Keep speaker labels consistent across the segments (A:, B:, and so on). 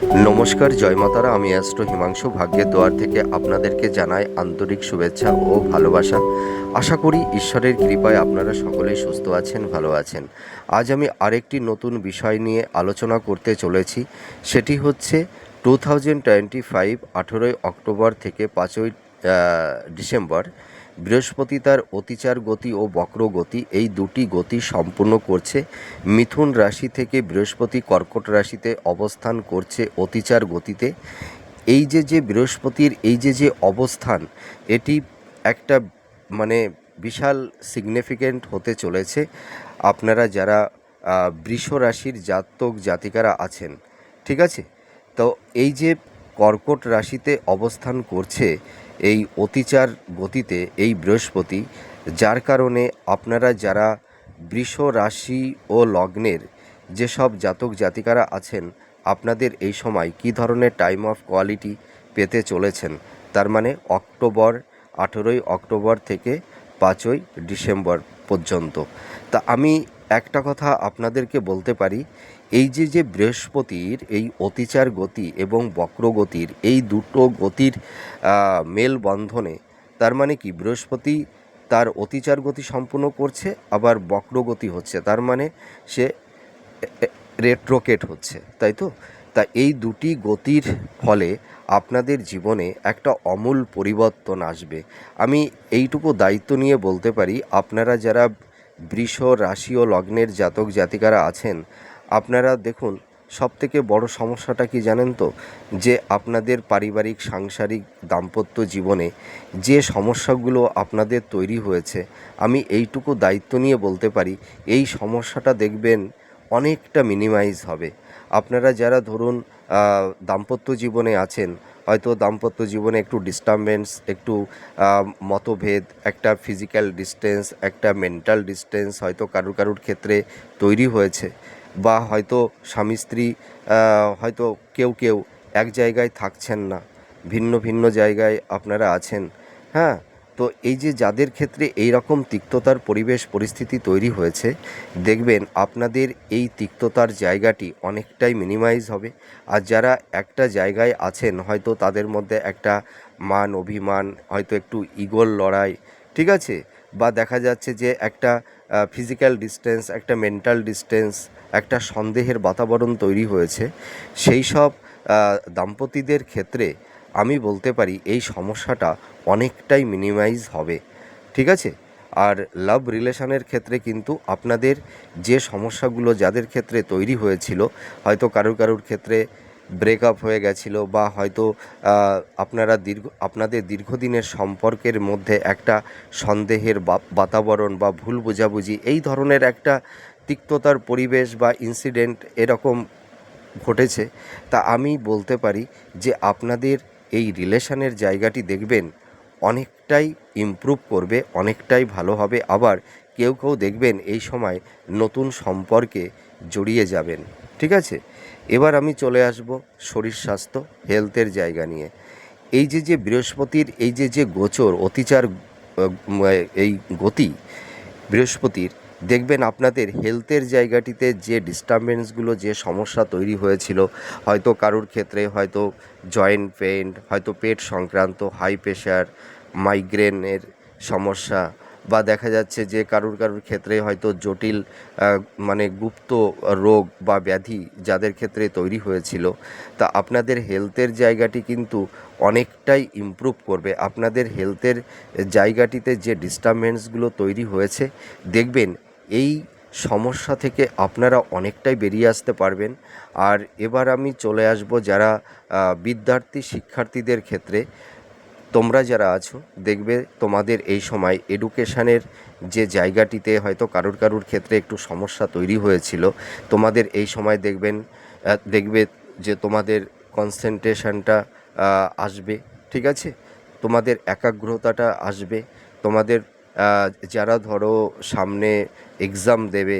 A: নমস্কার, জয় মাতারা। আমি অ্যাস্ট্রো হিমাংশু। ভাগ্যের দোয়ার থেকে আপনাদেরকে জানাই আন্তরিক শুভেচ্ছা ও ভালোবাসা। আশা করি ঈশ্বরের কৃপায় আপনারা সকলেই সুস্থ আছেন, ভালো আছেন। আজ আমি আরেকটি নতুন বিষয় নিয়ে আলোচনা করতে চলেছি। সেটি হচ্ছে টু থাউজেন্ড টোয়েন্টি ফাইভ, আঠেরোই অক্টোবর থেকে পাঁচই ডিসেম্বর বৃহস্পতি তার অতিচার গতি ও বক্র গতি, এই দুটি গতি সম্পূর্ণ করছে। মিথুন রাশি থেকে বৃহস্পতি কর্কট রাশিতে অবস্থান করছে অতিচার গতিতে। এই যে যে বৃহস্পতির এই যে যে অবস্থান, এটি একটা মানে বিশাল সিগনিফিক্যান্ট হতে চলেছে। আপনারা যারা বৃষ রাশির জাতক জাতিকারা আছেন, ঠিক আছে? তো এই যে কর্কট রাশিতে অবস্থান করছে এই অতিচার গতিতে এই বৃহস্পতি, যার কারণে আপনারা যারা বৃষ রাশি ও লগ্নের যেসব জাতক জাতিকারা আছেন, আপনাদের এই সময় কী ধরনের টাইম অফ কোয়ালিটি পেতে চলেছেন? তার মানে অক্টোবর, আঠেরোই অক্টোবর থেকে পাঁচই ডিসেম্বর পর্যন্ত। তা আমি একটা কথা আপনাদেরকে বলতে পারি, এই যে যে বৃহস্পতির এই অতিচার গতি এবং বক্রগতির এই দুটো গতির মেলবন্ধনে, তার মানে কি বৃহস্পতি তার অতিচার গতি সম্পূর্ণ করছে, আবার বক্রগতি হচ্ছে, তার মানে সে রেট্রোকেট হচ্ছে, তাই তো? তা এই দুটি গতির ফলে আপনাদের জীবনে একটা অমূল পরিবর্তন আসবে। আমি এইটুকু দায়িত্ব নিয়ে বলতে পারি, আপনারা যারা বৃষ, রাশি ও লগ্নের জাতক জাতিকারা আছেন। আপনারা দেখুন সব থেকে বড় সমস্যাটা কি জানেন তো? যে আপনাদের পারিবারিক, সাংসারিক, দাম্পত্য জীবনে যে সমস্যাগুলো আপনাদের তৈরি হয়েছে, আমি এইটুকু দায়িত্ব নিয়ে বলতে পারি, এই সমস্যাটা দেখবেন অনেকটা মিনিমাইজ হবে। আপনারা যারা ধরুন দাম্পত্য জীবনে আছেন হয়তো দাম্পত্য জীবনে একটু ডিস্টারবেন্স একটু মতভেদ, একটা ফিজিক্যাল ডিস্টেন্স একটা মেন্টাল ডিস্টেন্স হয়তো কারুর কারুর ক্ষেত্রে তৈরি হয়েছে। বা হয়তো স্বামী স্ত্রী হয়তো কেউ কেউ এক জায়গায় থাকছেন না, ভিন্ন ভিন্ন জায়গায় আপনারা আছেন। হ্যাঁ? তো এই যে যাদের ক্ষেত্রে এই রকম তিক্ততার পরিবেশ, পরিস্থিতি তৈরি হয়েছে, দেখবেন আপনাদের এই তিক্ততার জায়গাটি অনেকটাই মিনিমাইজ হবে। আর যারা একটা জায়গায় আছেন, হয়তো তাদের মধ্যে একটা মান, অভিমান, হয়তো একটু ইগোর লড়াই, ঠিক আছে? বা দেখা যাচ্ছে যে একটা ফিজিক্যাল ডিস্টেন্স একটা মেন্টাল ডিস্টেন্স একটা সন্দেহের বাতাবরণ তৈরি হয়েছে। সেই সব দাম্পতিদের ক্ষেত্রে আমি বলতে পারি এই সমস্যাটা অনেকটাই মিনিমাইজ হবে, ঠিক আছে? আর লাভ রিলেশনের ক্ষেত্রে কিন্তু আপনাদের যে সমস্যাগুলো যাদের ক্ষেত্রে তৈরি হয়েছিল, হয়তো কারুর কারুর ক্ষেত্রে ব্রেকআপ হয়ে গেছিল বা হয়তো আপনারা দীর্ঘ, আপনাদের দীর্ঘদিনের সম্পর্কের মধ্যে একটা সন্দেহের বাতাবরণ বা ভুল বোঝাবুঝি, এই ধরনের একটা তিক্ততার পরিবেশ বা ইনসিডেন্ট এরকম ঘটেছে। তা আমি বলতে পারি যে আপনাদের এই রিলেশনের জায়গাটি দেখবেন অনেকটাই ইমপ্রুভ করবে, অনেকটাই ভালো হবে। আবার কেউ কেউ দেখবেন এই সময় নতুন সম্পর্কে জড়িয়ে যাবেন। ঠিক আছে? এবার আমি চলে আসব শরীর স্বাস্থ্য হেলথের জায়গা নিয়ে। এই যে যে বৃহস্পতির, এই যে যে গোচর, অতিচার এই গতি বৃহস্পতির দেখবেন আপনাদের হেলথের জায়গাটিতে যে ডিস্টারবেন্সগুলো যে সমস্যা তৈরি হয়েছিল, হয়তো কারুর ক্ষেত্রে হয়তো জয়েন্ট পেন হয়তো পেট সংক্রান্ত হাই প্রেশার মাইগ্রেনের সমস্যা, বা দেখা যাচ্ছে যে কারুর কারুর ক্ষেত্রে হয়তো জটিল মানে গুপ্ত রোগ বা ব্যাধি যাদের ক্ষেত্রে তৈরি হয়েছিল, তা আপনাদের হেলথের জায়গাটি কিন্তু অনেকটাই ইমপ্রুভ করবে। আপনাদের হেলথের জায়গাটিতে যে ডিস্টারবেন্সগুলো তৈরি হয়েছে, দেখবেন এই সমস্যা থেকে আপনারা অনেকটাই বেরিয়ে আসতে পারবেন। আর এবার আমি চলে আসব যারা বিদ্যার্থী শিক্ষার্থীদের ক্ষেত্রে। তোমরা যারা আছো, দেখবে তোমাদের এই সময় এডুকেশানের যে জায়গাটিতে হয়তো কারুর কারুর ক্ষেত্রে একটু সমস্যা তৈরি হয়েছিল, তোমাদের এই সময় দেখবেন দেখবে যে তোমাদের কনসেন্ট্রেশনটা আসবে, ঠিক আছে? তোমাদের একাগ্রতাটা আসবে, তোমাদের যারা ধরো সামনে এক্সাম দেবে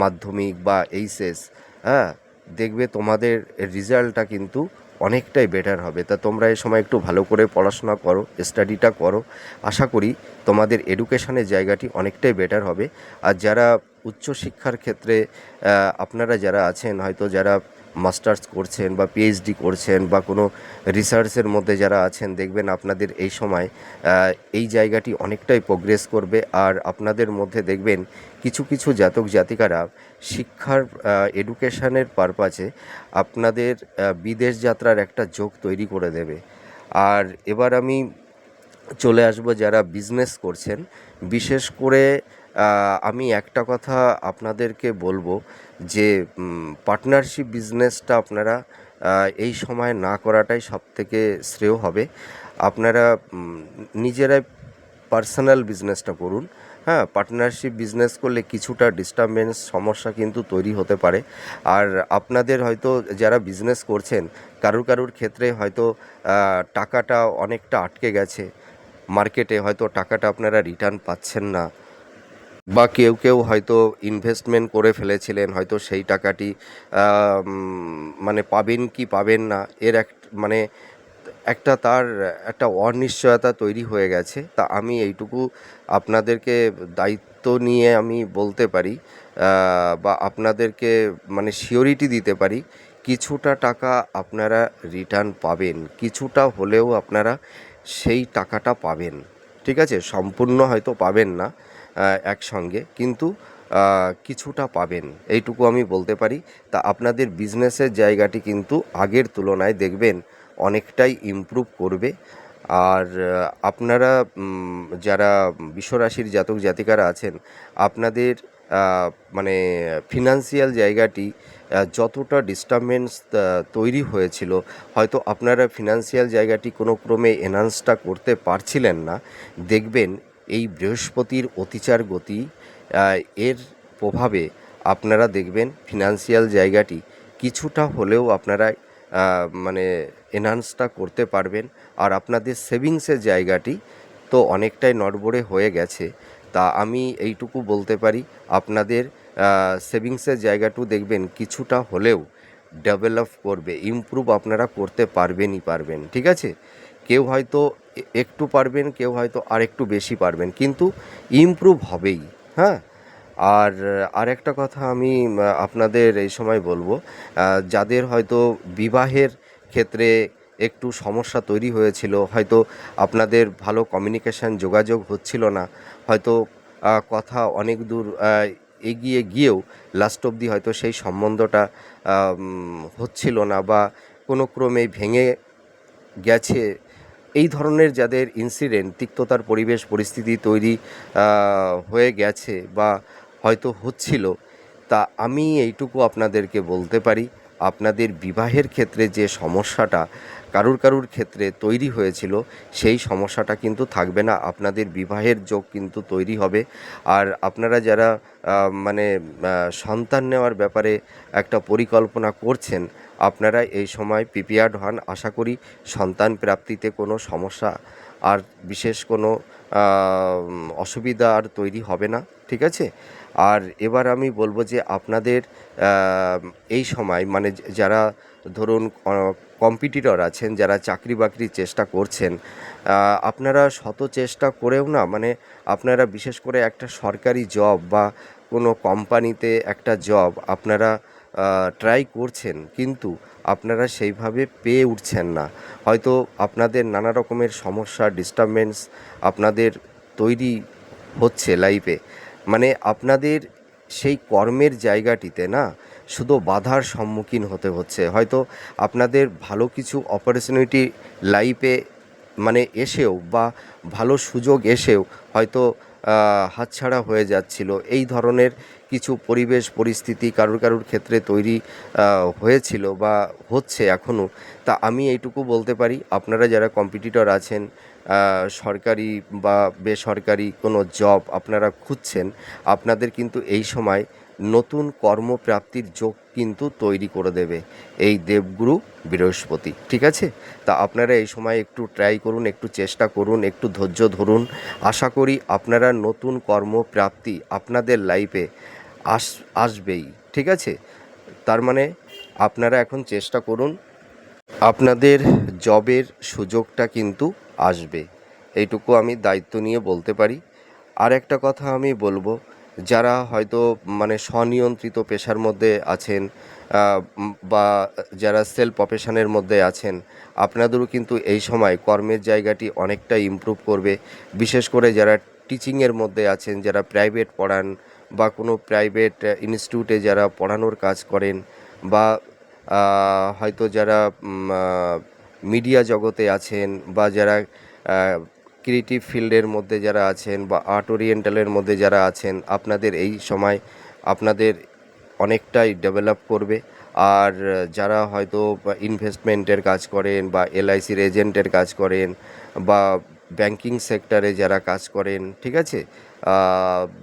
A: মাধ্যমিক বা এইচএস হ্যাঁ দেখবে তোমাদের রেজাল্টটা কিন্তু অনেকটাই বেটার হবে। তা তোমরা এই সময় একটু ভালো করে পড়াশোনা করো স্টাডিটা করো। আশা করি তোমাদের এডুকেশনের জায়গাটি অনেকটাই বেটার হবে। আর যারা উচ্চশিক্ষার ক্ষেত্রে আপনারা যারা আছেন, হয়তো যারা মাস্টার্স করছেন বা পিএইচডি করছেন বা কোনো রিসার্চের মধ্যে যারা আছেন, দেখবেন আপনাদের এই সময় এই জায়গাটি অনেকটাই প্রোগ্রেস করবে। আর আপনাদের মধ্যে দেখবেন কিছু কিছু জাতক জাতিকারা শিক্ষার এডুকেশনের পারপাসে আপনাদের বিদেশ যাত্রার একটা যোগ তৈরি করে দেবে। আর এবার আমি চলে আসব যারা বিজনেস করছেন, বিশেষ করে আমি একটা কথা আপনাদেরকে বলব যে পার্টনারশিপ বিজনেসটা আপনারা এই সময় না করাটাই সব থেকে শ্রেয় হবে। আপনারা নিজেরাই পার্সোনাল বিজনেসটা করুন। হ্যাঁ পার্টনারশিপ বিজনেস করলে কিছুটা ডিস্টারবেন্স সমস্যা কিন্তু তৈরি হতে পারে। আর আপনাদের হয়তো যারা বিজনেস করছেন, কারুর কারুর ক্ষেত্রে হয়তো টাকাটা অনেকটা আটকে গেছে। মার্কেটে হয়তো টাকাটা আপনারা রিটার্ন পাচ্ছেন না। বা কেউ কেউ হয়তো ইনভেস্টমেন্ট করে ফেলেছিলেন, হয়তো সেই টাকাটি মানে পাবেন কি পাবেন না, এর এক মানে একটা তার, একটা অনিশ্চয়তা তৈরি হয়ে গেছে। তা আমি এইটুকু আপনাদেরকে দায়িত্ব নিয়ে আমি বলতে পারি বা আপনাদেরকে মানে সিওরিটি দিতে পারি, কিছুটা টাকা আপনারা রিটার্ন পাবেন, কিছুটা হলেও আপনারা সেই টাকাটা পাবেন। ঠিক আছে? সম্পূর্ণ হয়তো পাবেন না। একসঙ্গে। কিন্তু কিছুটা পাবেন। এইটুকু আমি বলতে পারি। তা আপনাদের বিজনেসের জায়গাটি কিন্তু আগের তুলনায় দেখবেন অনেকটাই ইমপ্রুভ করবে। আর আপনারা যারা বিশ্বরাশির জাতক জাতিকারা আছেন, আপনাদের মানে ফিনান্সিয়াল জায়গাটি যতটা ডিস্টারবেন্স তৈরি হয়েছিল, হয়তো আপনারা ফিনান্সিয়াল জায়গাটি কোনো ক্রমে এনহান্সটা করতে পারছিলেন না। দেখবেন এই বৃহস্পতির অতিচার গতি এর প্রভাবে আপনারা দেখবেন ফিনান্সিয়াল জায়গাটি কিছুটা হলেও আপনারা মানে এনহান্সটা করতে পারবেন। আর আপনাদের সেভিংসের জায়গাটি তো অনেকটাই নড়বড়ে হয়ে গেছে। তা আমি এইটুকু বলতে পারি, আপনাদের সেভিংসের জায়গাটু দেখবেন কিছুটা হলেও ডেভেলপ করবে ইমপ্রুভ আপনারা করতে পারবেনই পারবেন, ঠিক আছে? কেউ হয়তো একটু পারবেন, কেউ হয়তো আর একটু বেশি পারবেন, কিন্তু ইমপ্রুভ হবেই হ্যাঁ? আর আরেকটা কথা আমি আপনাদের এই সময় বলব যাদের হয়তো বিবাহের ক্ষেত্রে একটু সমস্যা তৈরি হয়েছিল, হয়তো আপনাদের ভালো কমিউনিকেশান যোগাযোগ হচ্ছিল না, হয়তো কথা অনেক দূর এগিয়ে গিয়েও লাস্ট অবধি হয়তো সেই সম্বন্ধটা হচ্ছিল না বা কোনো ক্রমে ভেঙে গেছে এই ধরনের যাদের ইনসিডেন্ট তিক্ততার পরিবেশ, পরিস্থিতি তৈরি হয়ে গেছে বা হয়তো হচ্ছিল, তা আমি এইটুকু আপনাদেরকে বলতে পারি। আপনাদের বিবাহের ক্ষেত্রে যে সমস্যাটা কারুর কারুর ক্ষেত্রে তৈরি হয়েছিল, সেই সমস্যাটা কিন্তু থাকবে না। আপনাদের বিবাহের যোগ কিন্তু তৈরি হবে। আর আপনারা যারা মানে সন্তান নেওয়ার ব্যাপারে একটা পরিকল্পনা করছেন আপনারা এই সময় প্রিপেয়ার্ড হন। আশা করি সন্তান প্রাপ্তিতে কোনো সমস্যা আর বিশেষ কোনো অসুবিধা আর তৈরি হবে না, ঠিক আছে? আর এবার আমি বলব যে আপনাদের এই সময় মানে যারা ধরুন কম্পিটিটর আছেন, যারা চাকরি বাকরির চেষ্টা করছেন আপনারা শত চেষ্টা করেও না মানে আপনারা বিশেষ করে একটা সরকারি জব বা কোনো কোম্পানিতে একটা জব আপনারা ট্রাই করছেন, কিন্তু আপনারা সেইভাবে পেয়ে উঠছেন না। হয়তো আপনাদের নানা রকমের সমস্যা ডিস্টারবেন্স আপনাদের তৈরি হচ্ছে লাইফে মানে আপনাদের সেই কর্মের জায়গাটিতে না, শুধু বাধার সম্মুখীন হতে হচ্ছে। হয়তো আপনাদের ভালো কিছু অপরচুনিটি লাইফে মানে এসেও বা ভালো সুযোগ এসেও হয়তো হাতছাড়া হয়ে যাচ্ছিল। এই ধরনের কিছু পরিবেশ, পরিস্থিতি কারুর কারুর ক্ষেত্রে তৈরি হয়েছিল বা হচ্ছে এখনও তা আমি এইটুকু বলতে পারি, আপনারা যারা কম্পিটিটর আছেন সরকারি বা বেসরকারি কোনো জব আপনারা খুঁজছেন, আপনাদের কিন্তু এই সময় নতুন কর্মপ্রাপ্তির যোগ কিন্তু তৈরি করে দেবে এই দেবগুরু বৃহস্পতি, ঠিক আছে? তা আপনারা এই সময় একটু ট্রাই করুন, একটু চেষ্টা করুন, একটু ধৈর্য ধরুন। আশা করি আপনারা নতুন কর্মপ্রাপ্তি আপনাদের লাইফে আস, আসবেই, ঠিক আছে? তার মানে আপনারা এখন চেষ্টা করুন, আপনাদের জবের সুযোগটা কিন্তু আসবে। এইটুকু আমি দায়িত্ব নিয়ে বলতে পারি। আর একটা কথা আমি বলব, যারা হয়তো মানে স্বনিয়ন্ত্রিত পেশার মধ্যে আছেন বা যারা সেলফ প্রফেশনের মধ্যে আছেন, আপনাদেরও কিন্তু এই সময় কর্মের জায়গাটি অনেকটা ইমপ্রুভ করবে। বিশেষ করে যারা টিচিংয়ের মধ্যে আছেন, যারা প্রাইভেট পড়ান বা কোনো প্রাইভেট ইনস্টিটিউটে যারা পড়ানোর কাজ করেন বা হয়তো যারা মিডিয়া জগতে আছেন বা যারা ক্রিয়েটিভ ফিল্ডের মধ্যে যারা আছেন বা আর্ট ওরিয়েন্টালের মধ্যে যারা আছেন, আপনাদের এই সময় আপনাদের অনেকটাই ডেভেলপ করবে। আর যারা হয়তো ইনভেস্টমেন্টের কাজ করেন বা এলআইসির এজেন্টের কাজ করেন বা ব্যাংকিং সেক্টরে যারা কাজ করেন, ঠিক আছে?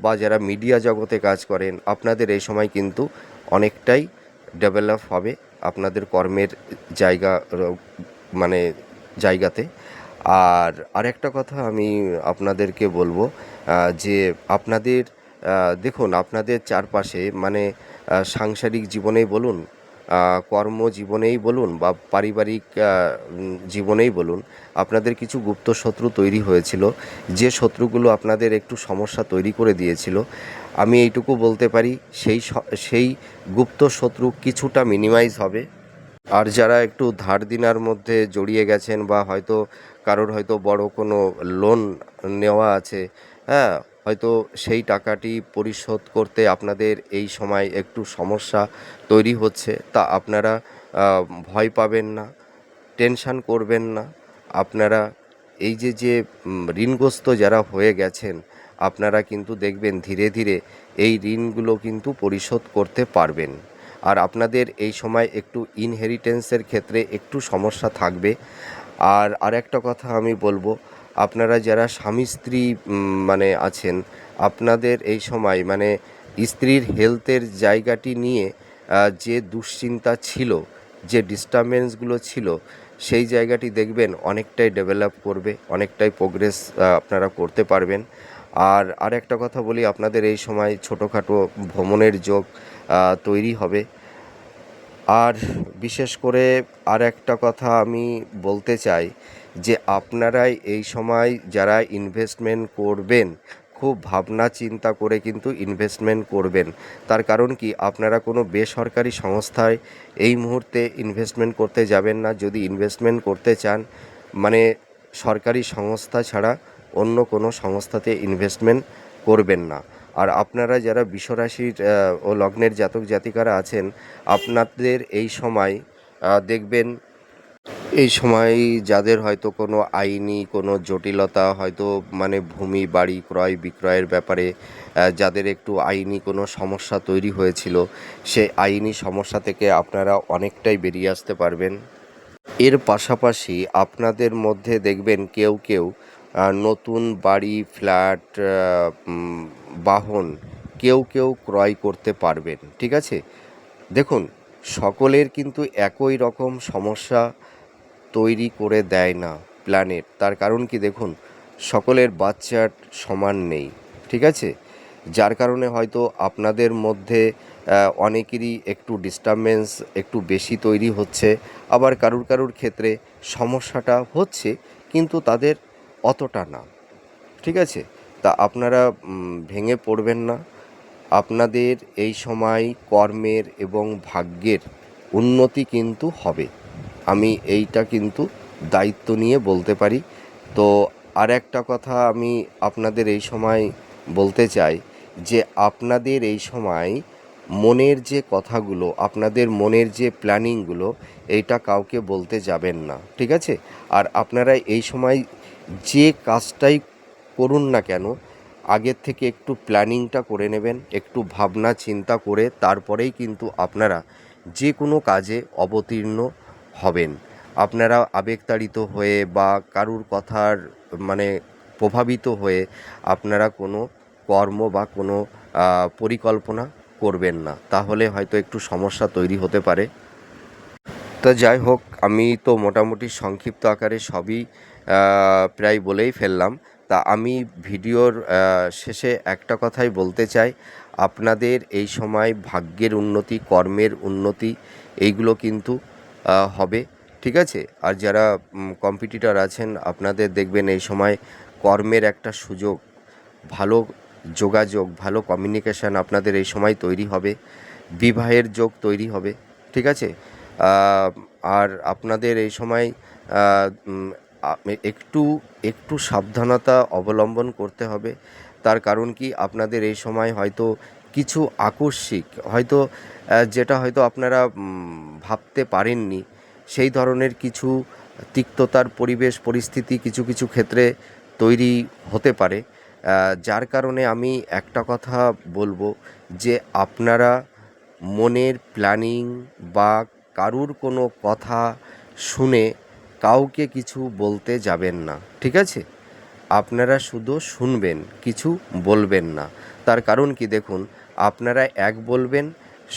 A: বা যারা মিডিয়া জগতে কাজ করেন, আপনাদের এই সময় কিন্তু অনেকটাই ডেভেলপ হবে আপনাদের কর্মের জায়গা মানে জায়গাতে। আর আরেকটা কথা আমি আপনাদেরকে বলব যে আপনাদের দেখুন, আপনাদের চারপাশে মানে সাংসারিক জীবনেই বলুন কর্মজীবনেই বলুন বা পারিবারিক জীবনেই বলুন, আপনাদের কিছু গুপ্ত শত্রু তৈরি হয়েছিল। যে শত্রুগুলো আপনাদের একটু সমস্যা তৈরি করে দিয়েছিল, আমি এইটুকু বলতে পারি, সেই সেই গুপ্ত শত্রু কিছুটা মিনিমাইজ হবে। আর যারা একটু ধার দিনার মধ্যে জড়িয়ে গেছেন বা হয়তো কারোর হয়তো বড় কোনো লোন নেওয়া আছে হ্যাঁ হয়তো সেই টাকাটি পরিশোধ করতে আপনাদের এই সময় একটু সমস্যা তৈরি হচ্ছে। তা আপনারা ভয় পাবেন না, টেনশান করবেন না। আপনারা এই যে যে ঋণগ্রস্ত যারা হয়ে গেছেন, আপনারা কিন্তু দেখবেন ধীরে ধীরে এই ঋণগুলো কিন্তু পরিশোধ করতে পারবেন। আর আপনাদের এই সময় একটু ইনহেরিটেন্সের ক্ষেত্রে একটু সমস্যা থাকবে। আর আরেকটা কথা আমি বলব আপনারা যারা স্বামী, স্ত্রী মানে আছেন, আপনাদের এই সময় মানে স্ত্রীর হেলথের জায়গাটি নিয়ে যে দুশ্চিন্তা ছিল, যে ডিস্টারবেন্সগুলো ছিল, সেই জায়গাটি দেখবেন অনেকটাই ডেভেলপ করবে, অনেকটাই প্রোগ্রেস আপনারা করতে পারবেন। আর আরেকটা কথা বলি, আপনাদের এই সময় ছোটোখাটো ভ্রমণের যোগ তৈরি হবে। আর বিশেষ করে আর একটা কথা আমি বলতে চাই যে আপনারাই এই সময় যারা ইনভেস্টমেন্ট করবেন, খুব ভাবনা চিন্তা করে কিন্তু ইনভেস্টমেন্ট করবেন। তার কারণ কি? আপনারা কোনো বেসরকারি সংস্থায় এই মুহূর্তে ইনভেস্টমেন্ট করতে যাবেন না। যদি ইনভেস্টমেন্ট করতে চান মানে সরকারি সংস্থা ছাড়া অন্য কোনো সংস্থাতে ইনভেস্টমেন্ট করবেন না। আর আপনারা যারা বিশ্বরাশির ও লগ্নের জাতক জাতিকারা আছেন, আপনাদের এই সময় দেখবেন এই সময় যাদের হয়তো কোনো আইনি, কোনো জটিলতা, হয়তো মানে ভূমি, বাড়ি ক্রয়, বিক্রয়ের ব্যাপারে যাদের একটু আইনি কোনো সমস্যা তৈরি হয়েছিল সেই আইনি সমস্যা থেকে আপনারা অনেকটাই বেরিয়ে আসতে পারবেন। এর পাশাপাশি আপনাদের মধ্যে দেখবেন কেউ কেউ নতুন বাড়ি, ফ্ল্যাট বাহন কেউ কেউ ক্রয় করতে পারবেন, ঠিক আছে? দেখুন, সকলের কিন্তু একই রকম সমস্যা তৈরি করে দেয় না প্ল্যানেট তার কারণ কি দেখুন, সকলের বাচ্চার সমান নেই, ঠিক আছে? যার কারণে হয়তো আপনাদের মধ্যে অনেকেরই একটু ডিস্টারবেন্স একটু বেশি তৈরি হচ্ছে, আবার কারুর কারুর ক্ষেত্রে সমস্যাটা হচ্ছে, কিন্তু তাদের অতটা না, ঠিক আছে? তা আপনারা ভেঙে পড়বেন না। আপনাদের এই সময় কর্মের এবং ভাগ্যের উন্নতি কিন্তু হবে। আমি এইটা কিন্তু দায়িত্ব নিয়ে বলতে পারি। তো আর একটা কথা আমি আপনাদের এই সময় বলতে চাই যে আপনাদের এই সময় মনের যে কথাগুলো, আপনাদের মনের যে প্ল্যানিংগুলো, এইটা কাউকে বলতে যাবেন না, ঠিক আছে? আর আপনারা এই সময় যে কাজটাই করুন না কেন, আগের থেকে একটু প্ল্যানিংটা করে নেবেন, একটু ভাবনা চিন্তা করে, তারপরেই কিন্তু আপনারা যে কোনো কাজে অবতীর্ণ হবেন। আপনারা আবেগতাড়িত হয়ে বা কারুর কথার মানে প্রভাবিত হয়ে আপনারা কোনো কর্ম বা কোনো পরিকল্পনা করবেন না। তাহলে হয়তো একটু সমস্যা তৈরি হতে পারে। তা যাই হোক, আমি তো মোটামুটি সংক্ষিপ্ত আকারে সবই প্রায় বলেই ফেললাম। তা আমি ভিডিওর শেষে একটা কথাই বলতে চাই। আপনাদের এই সময় ভাগ্যের উন্নতি, কর্মের উন্নতি, এইগুলো কিন্তু হবে, ঠিক আছে? আর যারা কম্পিটিটর আছেন, আপনাদের দেখবেন এই সময় কর্মের একটা সুযোগ, ভালো যোগাযোগ, ভালো কমিউনিকেশান আপনাদের এই সময় তৈরি হবে, বিবাহের যোগ তৈরি হবে, ঠিক আছে? আর আপনাদের এই সময় একটু একটু সাবধানতা অবলম্বন করতে হবে, তার কারণ কি? আপনাদের এই সময় হয়তো কিছু আকস্মিক, হয়তো যেটা হয়তো আপনারা ভাবতে পারেননি। সেই ধরনের কিছু তিক্ততার পরিবেশ, পরিস্থিতি কিছু কিছু ক্ষেত্রে তৈরি হতে পারে। যার কারণে আমি একটা কথা বলব যে, আপনারা মনের প্ল্যানিং বা কারুর কোনো কথা শুনে কাউকে কিছু বলতে যাবেন না, ঠিক আছে? আপনারা শুধু শুনবেন, কিছু বলবেন না। তার কারণ কি দেখুন আপনারা এক বলবেন,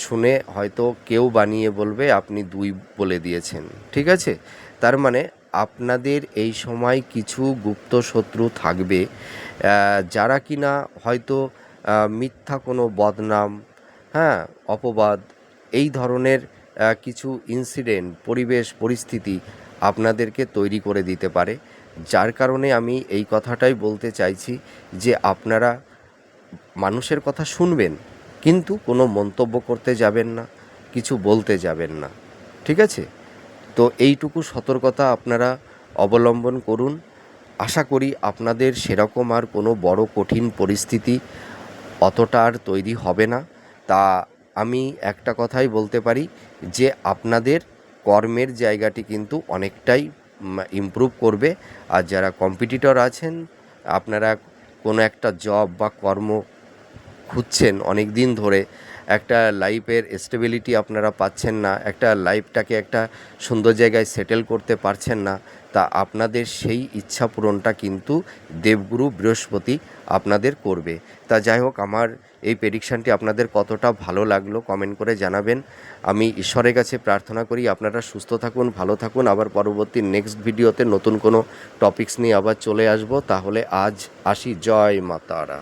A: শুনে হয়তো কেউ বানিয়ে বলবে, আপনি দুই বলে দিয়েছেন। ঠিক আছে? তার মানে আপনাদের এই সময় কিছু গুপ্ত শত্রু থাকবে যারা কিনা হয়তো মিথ্যা কোনো বদনাম হ্যাঁ অপবাদ, এই ধরনের কিছু ইনসিডেন্ট পরিবেশ, পরিস্থিতি আপনাদেরকে তৈরি করে দিতে পারে। যার কারণে আমি এই কথাটাই বলতে চাইছি যে আপনারা মানুষের কথা শুনবেন কিন্তু কোনো মন্তব্য করতে যাবেন না, কিছু বলতে যাবেন না। ঠিক আছে? তো এইটুকু সতর্কতা আপনারা অবলম্বন করুন। আশা করি আপনাদের সেরকম আর কোনো বড় কঠিন পরিস্থিতি অতটা আর তৈরি হবে না। তা আমি একটা কথাই বলতে পারি যে, আপনাদের কর্মের জায়গাটি কিন্তু অনেকটাই ইমপ্রুভ করবে। আর যারা কম্পিটিটর আছেন, আপনারা কোনো একটা জব বা কর্ম খুঁজছেন অনেক দিন ধরে, একটা লাইফের স্টেবিলিটি আপনারা পাচ্ছেন না, একটা লাইফটাকে একটা সুন্দর জায়গায় সেটেল করতে পারছেন না, তা আপনাদের সেই ইচ্ছা পূরণটা কিন্তু দেবগুরু বৃহস্পতি আপনাদের করবে। তা যাই হোক, আমার এই প্রেডিকশানটি আপনাদের কতটা ভালো লাগল কমেন্ট করে জানাবেন। আমি ঈশ্বরের কাছে প্রার্থনা করি, আপনারা সুস্থ থাকুন, ভালো থাকুন। আবার পরবর্তী নেক্সট ভিডিওতে নতুন কোনো টপিকস নিয়ে আবার চলে আসব। তাহলে আজ আসি। জয় মাতারা